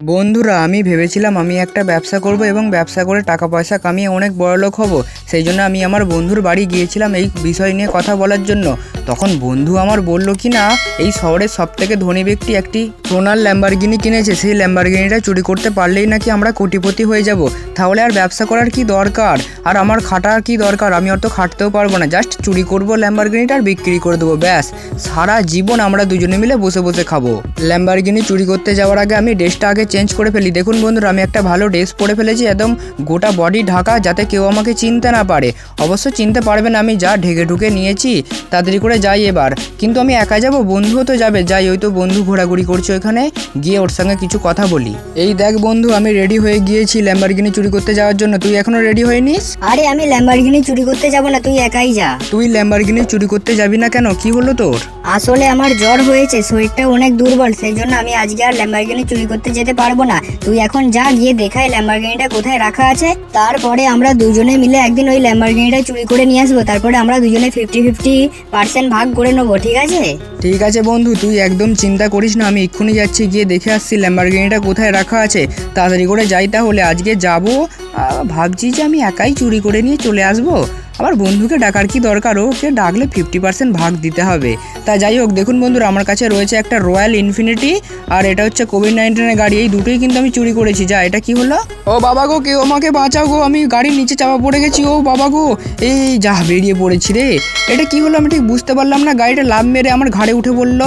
বন্ধুরা, আমি ভেবেছিলাম আমি একটা ব্যবসা করব এবং ব্যবসা করে টাকা পয়সা কামিয়ে অনেক বড়লোক হব। সেই জন্য আমি আমার বন্ধুর বাড়ি গিয়েছিলাম এই বিষয় নিয়ে কথা বলার জন্য। তখন বন্ধু আমার বলল, কি না, এই শহরের সব থেকে ধনী ব্যক্তি একটি সোনার ল্যাম্বারগিনি কিনেছে। সেই ল্যাম্বারগিনিটা চুরি করতে পারলেই নাকি আমরা কোটিপতি হয়ে যাব। তাহলে আর ব্যবসা করার কি দরকার? আর আমার খাটার কি দরকার? আমি অত খাটতেও পারব না। জাস্ট চুরি করব ল্যাম্বারগিনিটা আর বিক্রি করে দেবো, ব্যাস। সারা জীবন আমরা দুজনে মিলে বসে বসে খাব। ল্যাম্বারগিনি চুরি করতে যাওয়ার আগে আমি ড্রেসটা আগে চেঞ্জ করে ফেলি। দেখুন বন্ধুরা আমি একটা ভালো ড্রেস পরে ফেলেছি একদম গোটা বডি ঢাকা যাতে কেউ আমাকে চিনতে না পারে। অবশ্য চিনতে পারবেন আমি যা ঢেকে ঢুকে নিয়েছি তাড়াতাড়ি করে যাই এবার। কিন্তু আমি একা যাব বন্ধুও তো যাবে। যাই ওই তো বন্ধু ঘোরাঘুরি করছে ওইখানে গিয়ে ওর সঙ্গে কিছু কথা বলি। এই দেখ বন্ধু আমি রেডি হয়ে গিয়েছি ল্যাম্বারগিনি চুরি করতে যাওয়ার জন্য। তুই এখনও রেডি হয়নিস? আরে আমি ল্যাম্বারগিনি চুরি করতে যাব না তুই একাই যা। তুই ল্যাম্বারগিনি চুরি করতে যাবি না কেন? কি হলো তোর? আসলে আমার জ্বর হয়েছে শরীরটা অনেক দুর্বল সেই জন্য আমি আজকে আর ল্যাম্বারগিনি চুরি করতে যেতে পারব না। তুই এখন যা, গিয়ে দেখাই ল্যাম্বারগিনিটা কোথায় রাখা আছে। তারপরে আমরা দুজনে মিলে একদিন ওই ল্যাম্বারগিনিটা চুরি করে নিয়ে আসব। তারপরে আমরা দুজনে ফিফটি ফিফটি পার্সেন্ট ভাগ করে নেব, ঠিক আছে? ঠিক আছে বন্ধু, তুই একদম চিন্তা করিস না, আমি এক্ষুনি যাচ্ছি, গিয়ে দেখে আসছি ল্যাম্বারগিনিটা কোথায় রাখা আছে। তাড়াতাড়ি করে যাই তাহলে, আজকে যাব। ভাবছি যে আমি একাই চুরি করে নিয়ে চলে আসব। আবার বন্ধুকে ডাকার কি দরকার? ওকে ডাকলে ফিফটি পার্সেন্ট ভাগ দিতে হবে। তা যাই হোক, দেখুন বন্ধুরা, আমার কাছে রয়েছে একটা রয়্যাল ইনফিনিটি আর এটা হচ্ছে কোভিড নাইন্টিনের গাড়ি। এই দুটোই কিন্তু আমি চুরি করেছি। যা, এটা কি হলো? ও বাবা গো, কেউ আমাকে বাঁচাও গো, আমি গাড়ির নিচে চাপা পড়ে গেছি। ও বাবা গো, এই যা, বেরিয়ে পড়েছি রে। এটা কি হলো? আমি ঠিক বুঝতে পারলাম না। গাড়িটা লাভ মেরে আমার ঘাড়ে উঠে পড়ল।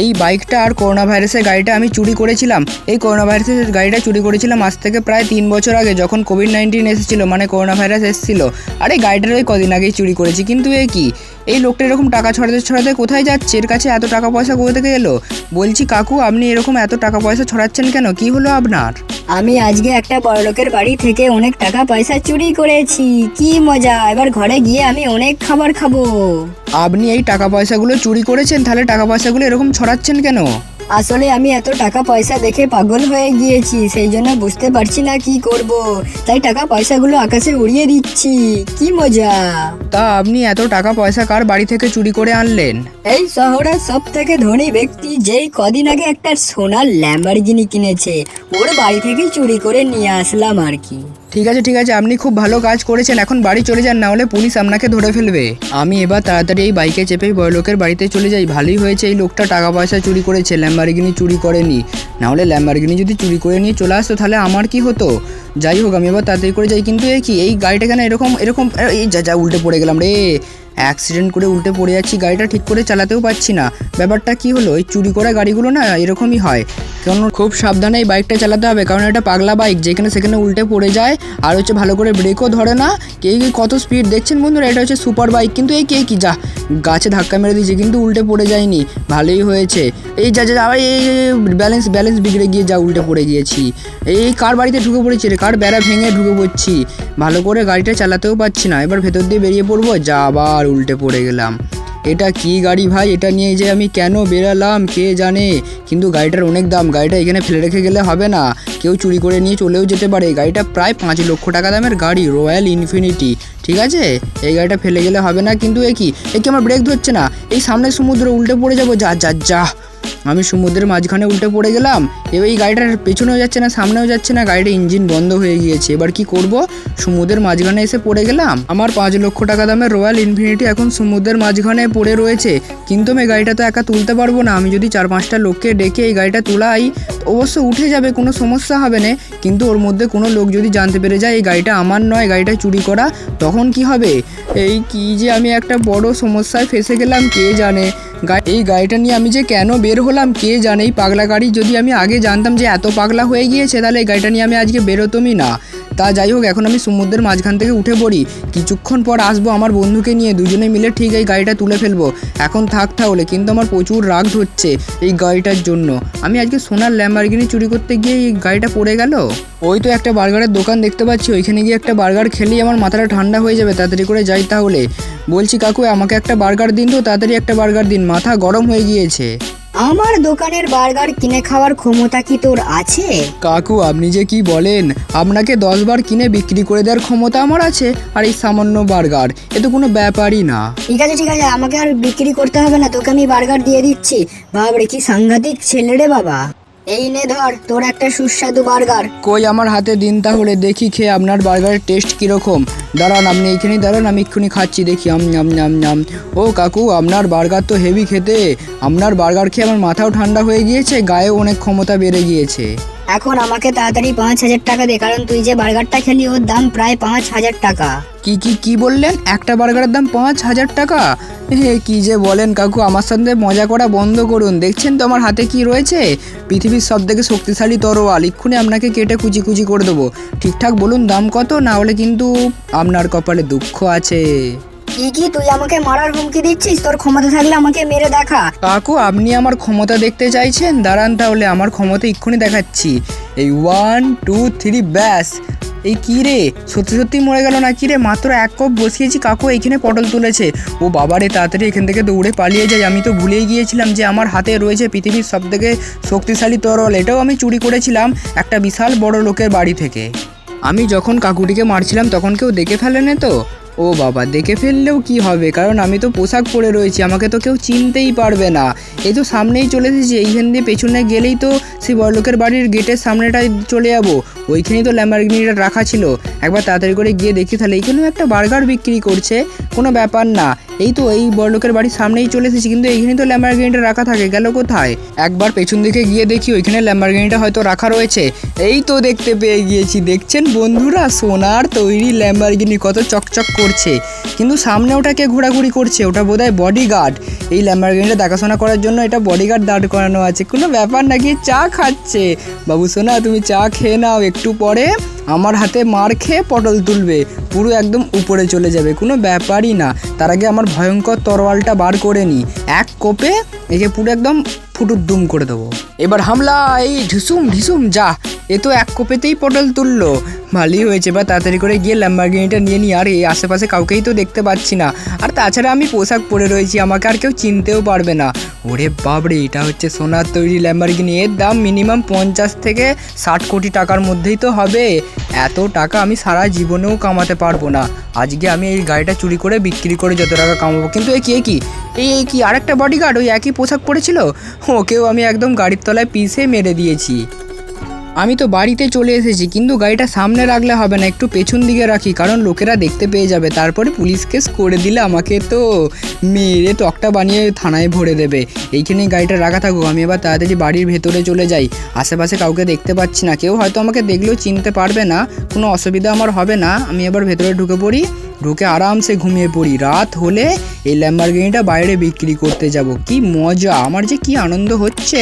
এই বাইকটা আর করোনা ভাইরাসের গাড়িটা আমি চুরি করেছিলাম। এই করোনা ভাইরাসের গাড়িটা চুরি করেছিলাম আজ থেকে প্রায় তিন বছর আগে, যখন কোভিড নাইন্টিন এসেছিল মানে করোনা ভাইরাস এসেছিল। আর এই গাড়িটার ওই কদিন আগেই চুরি করেছি। কিন্তু এ কি? এই লোকটা এরকম টাকা ছড়াতে ছড়াতে কোথায় যাচ্ছে? এর কাছে এত টাকা পয়সা কোথা থেকে এলো? বলছি কাকু আপনি এরকম এত টাকা পয়সা ছড়াচ্ছেন কেন? কি হলো আপনার? আমি আজকে একটা বড়লোকের বাড়ি থেকে অনেক টাকা পয়সা চুরি করেছি। কি মজা! এবার ঘরে গিয়ে আমি অনেক খাবার খাব। আপনি এই টাকা পয়সাগুলো চুরি করেছেন তাহলে টাকা পয়সাগুলো এরকম ছড়াচ্ছেন কেন? আসলে আমি এত টাকা পয়সা দেখে পাগল হয়ে গিয়েছি সেই জন্য বুঝতে পারছি না কি করব। তাই টাকা পয়সাগুলো আকাশে উড়িয়ে দিচ্ছি। কি মজা। তা আপনি এত টাকা পয়সা কার বাড়ি থেকে চুরি করে আনলেন? এই শহরের সব থেকে ধনী ব্যক্তি যেই কদিন আগে একটা সোনার ল্যাম্বারগিনি কিনেছে ওর বাড়ি থেকে চুরি করে নিয়ে আসলাম আর কি। ঠিক আছে ঠিক আছে, আপনি খুব ভালো কাজ করেছেন। এখন বাড়ি চলে যান, না হলে পুলিশ আপনাকে ধরে ফেলবে। আমি এবার তাড়াতাড়ি এই বাইকে চেপেই বড়লোকের বাড়িতে চলে যাই। ভালোই হয়েছে, এই লোকটা টাকা পয়সা চুরি করেছে ল্যাম্বারগিনি চুরি করেনি। না হলে ল্যাম্বারগিনি যদি চুরি করে নিয়ে চলে আসতো, তাহলে আমার কি হতো? যাই হোক, আমি এবার তাড়াতাড়ি করে যাই। কিন্তু এই কি, এই গাড়িটা কেন এরকম এরকম এই যা যা, উল্টে পড়ে গেলাম রে। অ্যাক্সিডেন্ট করে উল্টে পড়ে যাচ্ছি, গাড়িটা ঠিক করে চালাতেও পারছি না। ব্যাপারটা কি হলো? এই চুরি করা গাড়িগুলো না এরকমই হয়। কারণ খুব সাবধানে এই বাইকটা চালাতে হবে। কারণ এটা পাগলা বাইক যেখানে সেখানে উল্টে পড়ে যায় আর হচ্ছে ভালো করে ব্রেকও ধরে না। কে কি কত স্পিড দেখছেন বন্ধুরা? এটা হচ্ছে সুপার বাইক কিন্তু এই কে কি? যা, গাছে ধাক্কা মেরে দিয়েছে, কিন্তু উল্টে পড়ে যায়নি। ভালোই হয়েছে। এই যা যা আবার এই ব্যালেন্স ব্যালেন্স বিগড়ে গিয়ে যা উল্টে পড়ে গিয়েছি। এই কার বাড়িতে ঢুকে পড়েছি রে? কার বেড়া ভেঙে ঢুকে পড়ছি? ভালো করে গাড়িটা চালাতেও পারছি না। এবার ভেতর দিয়ে বেরিয়ে পড়ব, যা আবার উল্টে পড়ে গেলাম। এটা কি গাড়ি ভাই? এটা নিয়ে যে আমি কেন বেরালাম? কে জানে? কিন্তু গাড়িটার অনেক দাম। গাড়িটা এখানে ফেলে রেখে গেলে হবে না। কেউ চুরি করে নিয়ে চলেও যেতে পারে। গাড়িটা প্রায় পাঁচ লক্ষ টাকা দামের গাড়ি রয়্যাল ইনফিনিটি ঠিক আছে? এই গাড়িটা ফেলে গেলে হবে না, কিন্তু এ কি? এ কি আমার ব্রেক ধরছে না? এই সামনে সমুদ্র উল্টে পড়ে যাব। যা যা যা। আমি সমুদ্রের মাঝখানে উল্টে পড়ে গেলাম, এবার এই গাড়িটার পেছনেও যাচ্ছে না, সামনেও যাচ্ছে না, গাড়িটা ইঞ্জিন বন্ধ হয়ে গিয়েছে। এবার কি করব? সমুদ্রের মাঝখানে এসে পড়ে গেলাম। আমার পাঁচ লক্ষ টাকা দামের রয়্যাল ইনফিনিটি এখন সমুদ্রের মাঝখানে পড়ে রয়েছে। কিন্তু আমি গাড়িটা তো একা তুলতে পারব না। আমি যদি চার পাঁচটা লোককে ডেকে এই গাড়িটা তোলাই অবশ্য উঠে যাবে, কোনো সমস্যা হবে না। কিন্তু ওর মধ্যে কোনো লোক যদি জানতে পেরে যায়, এই গাড়িটা আমার নয় গাড়িটা চুরি করা, তখন কি হবে? এই কি যে আমি একটা বড় সমস্যায় ফেসে গেলাম, কে জানে? এই গাড়িটা নিয়ে আমি যে কেন বের হলাম, কে জানে? এই পাগলা গাড়ি যদি আমি আগে জানতাম যে এত পাগলা হয়ে গিয়েছে, তাহলে এই গাড়িটা নিয়ে আমি আজকে বেরোতমই না। তা যাই হোক, এখন আমি সমুদ্রের মাঝখান থেকে উঠে পড়ি। কিছুক্ষণ পর আসব আমার বন্ধুকে নিয়ে, দুজনে মিলে ঠিক এই গাড়িটা তুলে ফেলব। এখন থাক তাহলে, কিন্তু আমার প্রচুর রাগ ধরছে এই গাড়িটার জন্য। আমি আজকে সোনার ল্যাম্বারগিনি চুরি করতে গিয়ে এই গাড়িটা পড়ে গেল। ওই তো একটা বার্গারের দোকান দেখতে পাচ্ছি, ওইখানে গিয়ে একটা বার্গার খেলেই আমার মাথাটা ঠান্ডা হয়ে যাবে, তাড়াতাড়ি করে যাই তাহলে। বলছি, কাকু, আমাকে একটা বার্গার দিন তো, তাড়াতাড়ি একটা বার্গার দিন, মাথা গরম হয়ে গিয়েছে। আমার দোকানের বার্গার কিনে খাওয়ার ক্ষমতা কি তোর আছে? কাকু আপনি যে কি বলেন? আপনাকে দশ বার কিনে বিক্রি করে দেওয়ার ক্ষমতা আমার আছে আর এই সামান্য বার্গার এ তো কোনো ব্যাপারই না। ঠিক আছে ঠিক আছে আমাকে আর বিক্রি করতে হবে না তোকে আমি বার্গার দিয়ে দিচ্ছি। বাবরে কি সাংঘাতিক ছেলে রে বাবা। এই নে ধর, তোর একটা সুস্বাদু বার্গার। কই আমার হাতে দিন তাহলে, দেখি খেয়ে আপনার বার্গারের টেস্ট কীরকম। দাঁড়ান, আপনি এইখানেই দাঁড়ান, আমি এক্ষুনি খাচ্ছি, দেখি, আম নাম নাম নাম ও কাকু, আপনার বার্গার তো হেভি খেতে। আপনার বার্গার খেয়ে আমার মাথাও ঠান্ডা হয়ে গিয়েছে, গায়েও অনেক ক্ষমতা বেড়ে গিয়েছে। এখন আমাকে তাড়াতাড়ি পাঁচ হাজার টাকা দে, কারণ তুই যে বার্গারটা খেলি, ওর দাম প্রায় পাঁচ হাজার টাকা। কি কি কি বললেন? একটা বার্গারের দাম পাঁচ হাজার টাকা? হে কি যে বলেন কাকু, আমার সাথে মজা করা বন্ধ করুন। দেখছেন তো আমার হাতে কি রয়েছে? পৃথিবীর সব থেকে শক্তিশালী তরোয়াল। এক্ষুনি আপনাকে কেটে কুচি কুচি করে দেবো। ঠিকঠাক বলুন দাম কত? না হলে কিন্তু আপনার কপালে দুঃখ আছে। কি কি তুই আমাকে মারার হুমকি দিচ্ছিস? তোর ক্ষমতা থাকলে আমাকে মেরে দেখা। কাকু, আপনি আমার ক্ষমতা দেখতে চাইছেন? দাঁড়ান তাহলে, আমার ক্ষমতা এক্ষুনি দেখাচ্ছি। এই ওয়ান টু থ্রি ব্যাস। এই কি রে? সত্যি সত্যি মরে গেল না কি রে? মাত্র এক কপ বসিয়েছি কাকু, এইখানে পটল তুলেছে। ও বাবারে, তাড়াতাড়ি এখান থেকে দৌড়ে পালিয়ে যাই। আমি তো ভুলেই গিয়েছিলাম যে আমার হাতে রয়েছে পৃথিবীর সব থেকে শক্তিশালী তরল। এটাও আমি চুরি করেছিলাম একটা বিশাল বড় লোকের বাড়ি থেকে। আমি যখন কাকুটিকে মারছিলাম, তখন কেউ দেখে ফেলেনে তো? ও বাবা, দেখে ফেললেও কি হবে? কারণ আমি তো পোশাক পরে রয়েছি, আমাকে তো কেউ চিনতেই পারবে না। এই তো সামনেই চলে এসেছি, এইখান দিয়ে পেছনে গেলেই তো সেই বড়লোকের বাড়ির গেটের সামনেটায় চলে যাব। ওইখানেই তো ল্যাম্বারগিনিটা রাখা ছিল। একবার তাড়াতাড়ি করে গিয়ে দেখি, তাহলে এইখানেও একটা বার্গার বিক্রি করছে? কোনো ব্যাপার না। এই তো এই বড়লোকের বাড়ির সামনেই চলে এসেছি, কিন্তু এইখানে তো ল্যাম্বারগিনিটা রাখা থাকে, গেল কোথায়? একবার পেছন দিকে গিয়ে দেখি ওইখানে ল্যাম্বারগিনিটা হয়তো রাখা রয়েছে। এই তো দেখতে পেয়ে গিয়েছি, দেখছেন বন্ধুরা? সোনার তৈরি ল্যাম্বারগিনি কত চকচক করছে। কিন্তু সামনে ওটাকে ঘোরাঘুরি করছে? ওটা বোধহয় বডিগার্ড এই ল্যাম্বারগিনিটা দেখাশোনা করার জন্য এটা বডিগার্ড দাঁড় করানো আছে। কোনো ব্যাপার নাকি? চা খাচ্ছে। বাবু সোনা, তুমি চা খেয়ে নাও, একটু পরে। আমার হাতে মার খেয়ে পটল তুলবে। পুরো একদম উপরে চলে যাবে, কোনো ব্যাপারই না। তার আগে আমার ভয়ঙ্কর তরোয়ালটা বার করে নিই এক কোপে একে পুরো একদম ফুটুর দুম করে দেবো। এবার হামলা, এই ঢিসুম ঢিসুম, যা। এ তো এক কোপেতেই পটল তুললো। ভালোই হয়েছে বা তাড়াতাড়ি করে গিয়ে ল্যাম্বারগিনিটা নিয়ে নিই আর এই আশেপাশে কাউকেই তো দেখতে পাচ্ছি না। আর তাছাড়া আমি পোশাক পরে রয়েছি, আমাকে আর কেউ চিনতেও পারবে না। ওরে বাবরে এটা হচ্ছে সোনার তৈরি ল্যাম্বারগিনি এর দাম মিনিমাম পঞ্চাশ থেকে ষাট কোটি টাকার মধ্যেই তো হবে। এত টাকা আমি সারা জীবনেও কামাতে পারব না। আজকে আমি এই গাড়িটা চুরি করে বিক্রি করে যত টাকা কামাবো। কিন্তু এ কি এ কি? এই এই কি? আরেকটা বডিগার্ড ওই একই পোশাক পরেছিল? ওকেও আমি একদম গাড়ির তলায় পিষে মেরে দিয়েছি। আমি তো বাড়িতে চলে এসেছি, কিন্তু গাড়িটা সামনে রাখলে হবে না, একটু পেছন দিকে রাখি, কারণ লোকেরা দেখতে পেয়ে যাবে। তারপরে পুলিশ কেস করে দিলে আমাকে তো মেরে টকটা বানিয়ে থানায় ভরে দেবে। এইখানেই গাড়িটা রাখা থাকুক, আমি এবার তাড়াতাড়ি বাড়ির ভেতরে চলে যাই। আশেপাশে কাউকে দেখতে পাচ্ছি না, কেউ হয়তো আমাকে দেখলেও চিনতে পারবে না, কোনো অসুবিধা আমার হবে না। আমি এবার ভেতরে ঢুকে পড়ি। ঢুকে আরামসে ঘুমিয়ে পড়ি। রাত হলে এই ল্যাম্বারগিনিটা বাইরে বিক্রি করতে যাব। কি মজা! আমার যে কি আনন্দ হচ্ছে।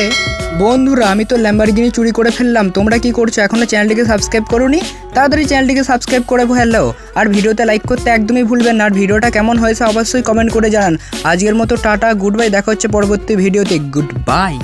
বন্ধুরা, আমি তো ল্যাম্বারগিনি চুরি করে ফেললাম। তোমরা কি করছ? এখনও চ্যানেলটিকে সাবস্ক্রাইব করোনি? তাড়াতাড়ি চ্যানেলটিকে সাবস্ক্রাইব করে ফেলল আর ভিডিওতে লাইক করতে একদমই ভুলবেন না। আর ভিডিওটা কেমন হয়েছে অবশ্যই কমেন্ট করে জানান। আজকের মতো টাটা গুড বাই দেখা হচ্ছে পরবর্তী ভিডিওতে। Good bye